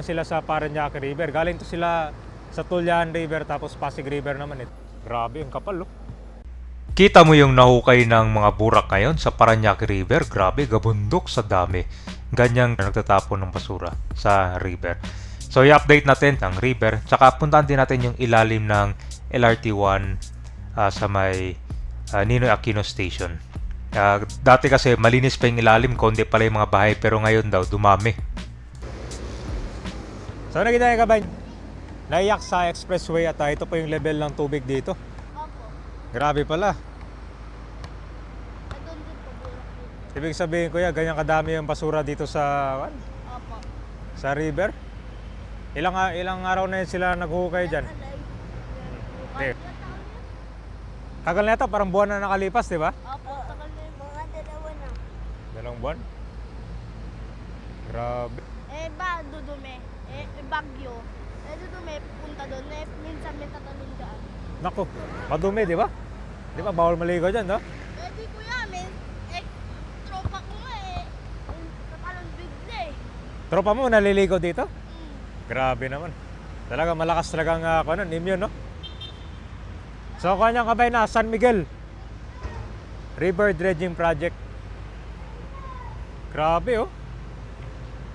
Sila sa Paranaque River. Galing to sila sa Tulyan River tapos Pasig River naman. Eh. Grabe, ang kapal oh. Kita mo yung nahukay ng mga burak ngayon sa Paranaque River. Grabe, gabundok sa dami. Ganyang nagtatapon ng basura sa river. So, i-update natin ang river. Tsaka puntahan din natin yung ilalim ng LRT1 ah, sa may ah, Ninoy Aquino Station. Ah, dati kasi malinis pa yung ilalim, konti pala yung mga bahay. Pero ngayon daw, dumami. So nakita niyo ka ba? Naiyak sa expressway at ah, ito po yung level ng tubig dito. Opo. Grabe pala. Andun din po dito. Ibig sabihin kuya, ganyan kadami yung basura dito sa ano, Opo. sa river. Ilang ah, ilang araw na yun sila naghuhukay diyan. Hindi. Tagal na ito, parang buwan na nakalipas, di ba? Opo. Tagal na yung mga dalawa na. Dalawang buwan. Grabe. Eh ba, dudumi. Eh, eh bagyo. Eh, dudumi, punta doon. Eh, minsan may tatalon dyan. Nako, madumi, di ba? Di ba bawal maligo diyan, no? Eh, di kuya, may, eh, tropa ko nga eh. Tatalon bigla eh. Tropa mo naliligo dito? Mm. Grabe naman. Talaga malakas talaga ang uh, ano, immune, no? So, kanyang kabay na, San Miguel. River Dredging Project. Grabe, oh.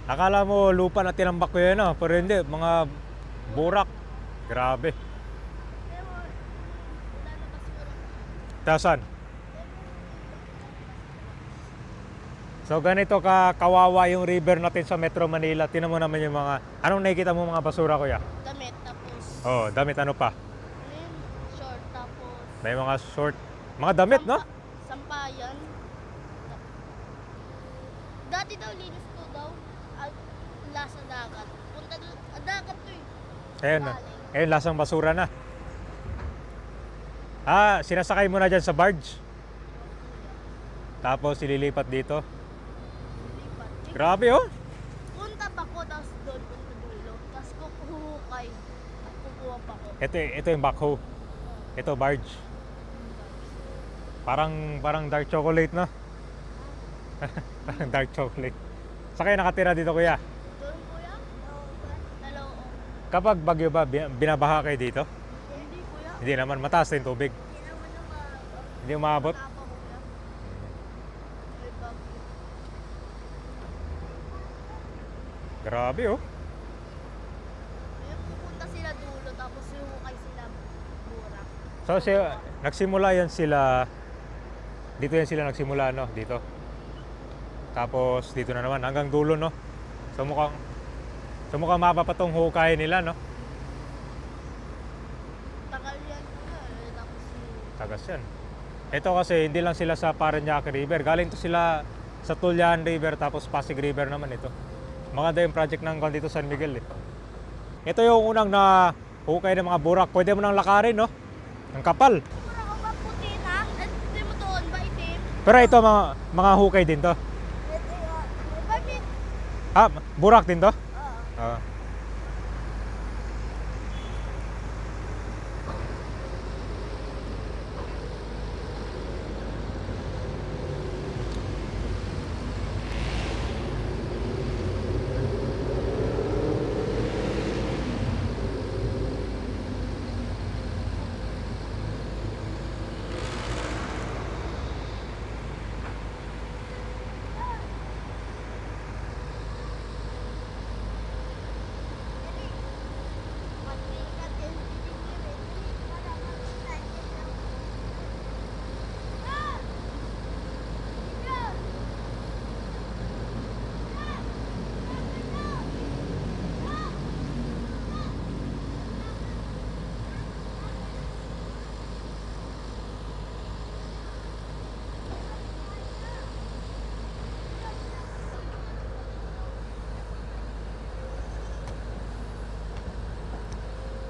Akala mo lupa na tinambak ko yan, oh. Pero hindi, mga burak. Grabe. Tasan. So ganito ka kawawa yung river natin sa Metro Manila. Tinan mo naman yung mga anong nakikita mo mga basura kuya? Damit, tapos, Oh, damit ano pa? yun, short, tapos, May mga short, mga damit, no? sampa- Sampayan. Dati daw, linis to daw. Lasa dagat. Punta doon, ah, dagat to eh. Ayun, ayun lasang basura na. Ah, sinasakay mo na dyan sa barge. Tapos ililipat dito. Lipat. Eh, Grabe oh. Punta pa ko, tapos doon punta dulo. Tapos kukuhukay. At kukuha pa ko. Ito, ito yung backhoe. Ito barge. Parang parang dark chocolate no? parang dark chocolate. Sa kayo nakatira dito kuya? Kapag bagyo ba, bi- binabaha kayo dito? Hindi kuya. Hindi naman, mataas din tubig. Hindi umabot. Grabe oh. Ayun, pupunta sila dulo, tapos hukay sila burak. So si, nagsimula yan sila, dito yan sila nagsimula no, dito. Tapos dito na naman, hanggang dulo no. So mukhang, so mukhang mapa pa tong hukay nila no. Tagal yan. Eh, tapos Tagas yan. Ito kasi hindi lang sila sa Paranaque River. Galing to sila sa Tulyan River tapos Pasig River naman ito. Maganda yung project ng kwan dito San Miguel eh. Ito yung unang na hukay ng mga burak. Pwede mo nang lakarin no. Ang kapal. Mura ka ba puti na? Eh, di mo doon ba itim? Pero ito mga, mga hukay din to. Ito yun. Bakit? Ha, burak din to? Oo.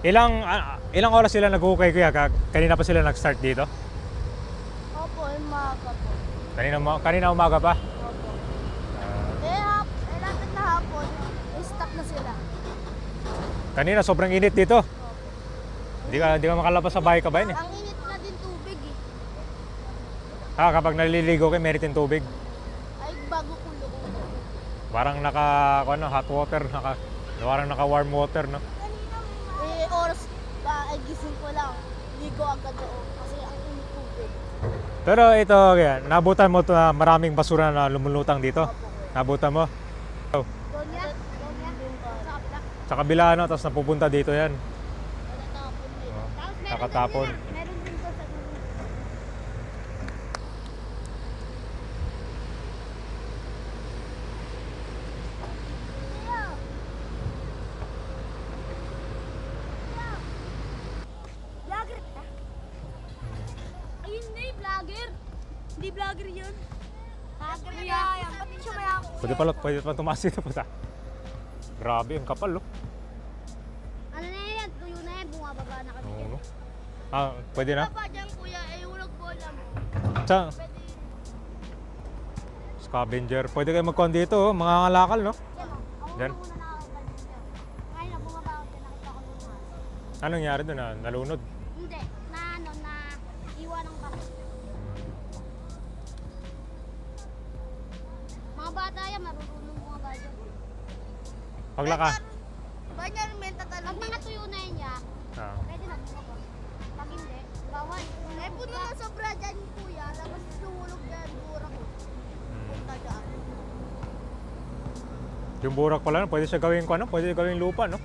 Ilang ah, ilang oras sila naghukay kuya? Ka- Kanina pa sila nag-start dito? Opo, yung maga po. Kanina, ma- kanina umaga pa? Opo. Eh, hap, eh, lapit na hapon, stop na sila. Kanina sobrang init dito. Opo. Hindi ka, hindi ka makalabas sa bahay ka ba yun eh? Ang init na din tubig eh. Ha, kapag naliligo kayo, meron din tubig. Ay, bago kulo-ulo. Parang naka, ano, hot water, naka, Parang naka-warm water, no? Eh, oras pa, ay gising ko lang. Ligo agad ako kasi ang init tubig. Pero ito, kaya, nabutan mo to na maraming basura na lumulutang dito. Nabutan mo. Donya? Donya? Sa kapla? Sa kabila, ano, tapos napupunta dito yan. Nakatapon. Oh, meron nakatapon. din, meron din ko sa dulo. Vlogger ka? Ayun na yung vlogger. Hindi vlogger yun. Vlogger na yan. Ba't siya mayaman? Pwede pala, pwede pa tumaas dito pa. Grabe, ang kapal, oh. Ano na yan? Tuyo na yan. Bumababa na kami. Oo, no? Ah, pwede na? Papa dyan kuya, eh ulag bola mo. Sa Pwede. scavenger. Pwede kayo magkuhan dito, oh. Mga ngalakal, no? Yan o. Ako Dyan? muna nakakita dito. Kaya na bumaba ako. Nakita ko yung mga. Anong nangyari doon? Ah? Nalunod. Paglaka. Banyan, menta talaga. Pag mga tuyo na yan ya, Ah. pwede na bumaba. Pag hindi, bawal. Eh, puno na sobra dyan, kuya. Tapos sumulog dyan, dura ko. Hmm. Punta dyan. Yung burak pala, no? pwede siya gawin ko, ano? Pwede gawin lupa, no?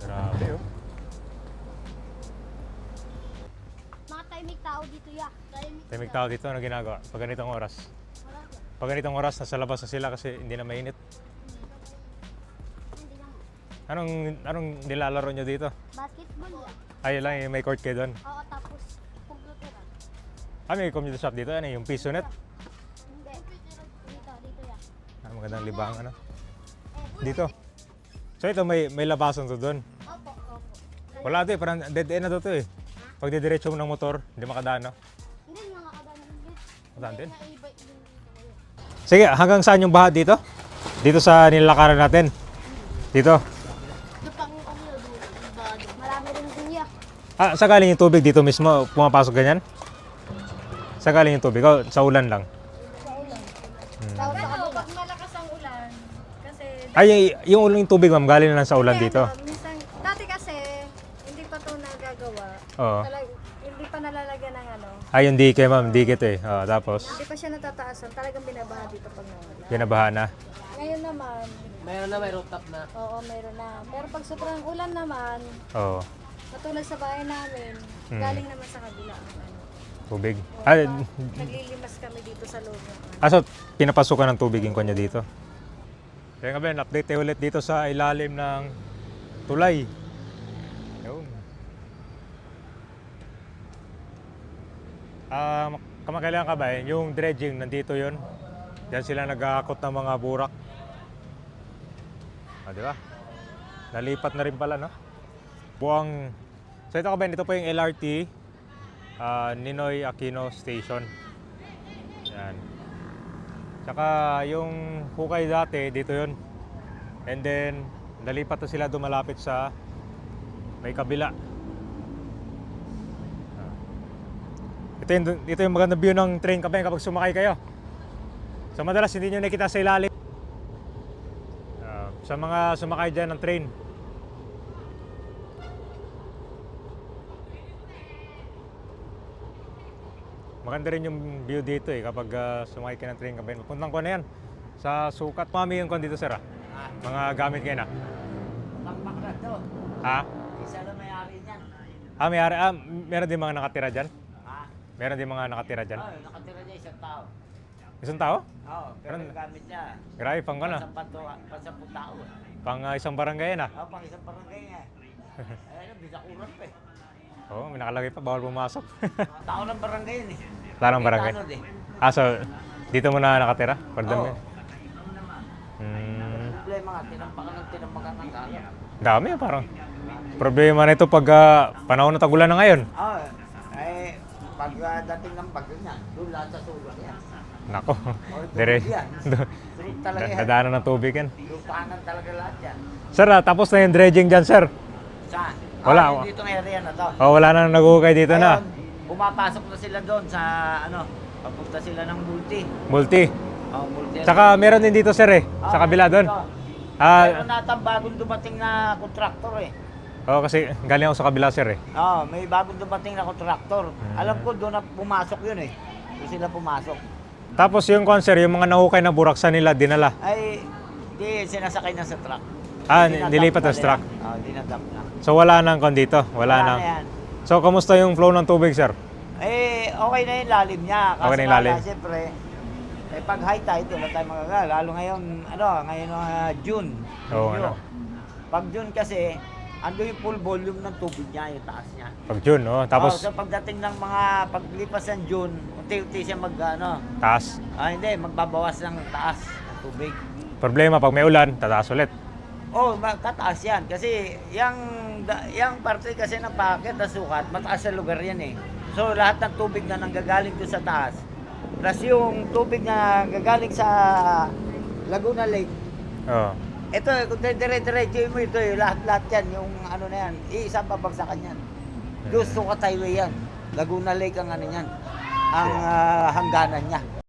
Grabe, oh. Mga timing tao dito ya. Timing, tao dito, ano ginagawa? Pag ganitong oras. Wala. Pag ganitong oras, nasa labas na sila kasi hindi na mainit. Anong, anong nilalaro nyo dito? Basketball. Ay, lang, may court kayo doon. Oo, tapos computeran. Ah, may computer shop dito, ano, yung piso net. Hindi. Dito, dito ya. Ah, magandang libang, ano. Eh, Dito. So ito, may, may labasan to doon. Opo, opo. Wala to eh, parang dead end na to to eh. Pag didiretso mo ng motor, hindi makadaan, no? Hindi, mga kadaan din. Madaan din? Kaya iba din dito. Sige, hanggang saan yung baha dito? Dito sa nilakaran natin. Dito. Marami rin din ya. Ah, sa galing yung tubig dito mismo, pumapasok ganyan? Sa galing yung tubig, oh, sa ulan lang. Sa ulan. Hmm. Pero pag malakas ang ulan, kasi... Ay, y- yung ulan yung tubig, ma'am, galing na lang sa ulan dito. ano, minsan, dati kasi, hindi pa ito nagagawa. Oo. Talag, hindi pa nalalagyan ng ano. Ay, yung dike, ma'am, dike to eh. Oh, tapos, Hindi pa siya natataasan. Talagang binabaha dito pag nawala. binabaha na. Ngayon naman, Mayroon na may rooftop na. oo, meron na. Pero pag sobrang ulan naman, Oo, katulad sa bahay namin, Hmm. galing naman sa kabila ang ano. tubig. Oo, Ah, pa- naglilimas kami dito sa loob ng ano. aso, pinapasukan ng tubig yung kanya dito. Kaya nga Ben, update tayo ulit dito sa ilalim ng tulay. Yun. Ah, kamakailangan ka ba yung dredging nandito yon. Diyan sila nag-aakot ng mga burak. Ah, di ba? Nalipat na rin pala, no? Buwang... So ito ka Ben, ito po yung LRT ah, Ninoy Aquino Station. Yan. Tsaka yung hukay dati, dito yon. And then, nalipat na sila dumalapit sa may kabila. Ah. Ito yung, ito yung magandang view ng train kapag kapag sumakay kayo. So madalas hindi nyo nakita sa ilalim. Ah, sa mga sumakay dyan ng train. Maganda rin yung view dito eh kapag ah, sumakay ka ng train kapag puntang ko na yan sa sukat. Mami yung kon dito sir ah. Mga gamit kayo na. Takpak na to. Ha? Isa lang may-ari niyan. Ah, may ari, ah, meron din mga nakatira dyan? Meron din mga nakatira dyan? Oo, nakatira niya isang tao. Isang tao? Oo, pero Meron- gamit niya. Grabe, pang ano? Pansang panto, pansampung tao. eh. Pang ah, isang barangay yan ah. Oo, pang isang barangay niya. Ayun, bisakuran pa eh. Oo, may nakalagay pa, bawal pumasok. Tao ng barangay yun eh. Tarang barangay. Tanod eh. Ah, so, dito mo na nakatira? Pardon Oo. me. Hmm, Problema nga, tinampakan ng tinampakan ng kaya. dami ah, parang. Problema na ito pag ah, panahon ng tagulan na ngayon. Oo, eh, pag ah, dating ng bagyo niya, doon lahat sa sulak yan. Nako, dire. Dadaanan ng tubig yan. Lupanan talaga lahat yan. Sir, ah, tapos na yung dredging dyan, sir. Saan? Wala. Ah, yung ditong area na to. Oh, wala na naguhukay dito na. Ayun, pumapasok na sila doon sa ano, papunta sila ng multi. Multi. Oh, multi- Tsaka meron din dito sir eh, Ah, sa kabila doon. Ah, Meron nata bagong dumating na kontraktor eh. Oo, kasi galing ako sa kabila sir eh. Oo, may bagong dumating na kontraktor. Hmm. Alam ko doon na pumasok yun eh. Doon sila pumasok. Tapos yung concert, yung mga nahukay na burak sa nila, dinala. Ay, di sinasakay na sa truck. Ah, nilipat na sa truck. Oo, dinadump na. So wala nang kon dito, wala, nang. na yan. So kamusta yung flow ng tubig sir? Eh, okay na yung lalim niya. Kaso Okay na yung lalim. lang, Siyempre, eh, pag high tide, wala tayong magagawa. Lalo ngayon, ano, ngayon uh, June. Oo, Medyo. ano. Pag June kasi, ando yung full volume ng tubig niya, yung taas niya. Pag June, oh. Tapos oh, so pagdating ng mga paglipas ng June, unti-unti siya mag, ano, taas. ah, hindi, magbabawas ng taas ng tubig. Problema pag may ulan, tataas ulit. Oh, ma- tataas yan. Kasi yung, da- yung parte kasi ng packet na sukat, mataas sa lugar yan eh. So lahat ng tubig na nanggagaling doon sa taas, plus yung tubig na gagaling sa Laguna Lake, Oh. Ito, kung dire-diretso mo ito, yung lahat-lahat yan, yung ano na yan, iisang babagsakan yan. Doon sukat highway yan. Laguna Lake ang ano yan, ang ah, hangganan niya.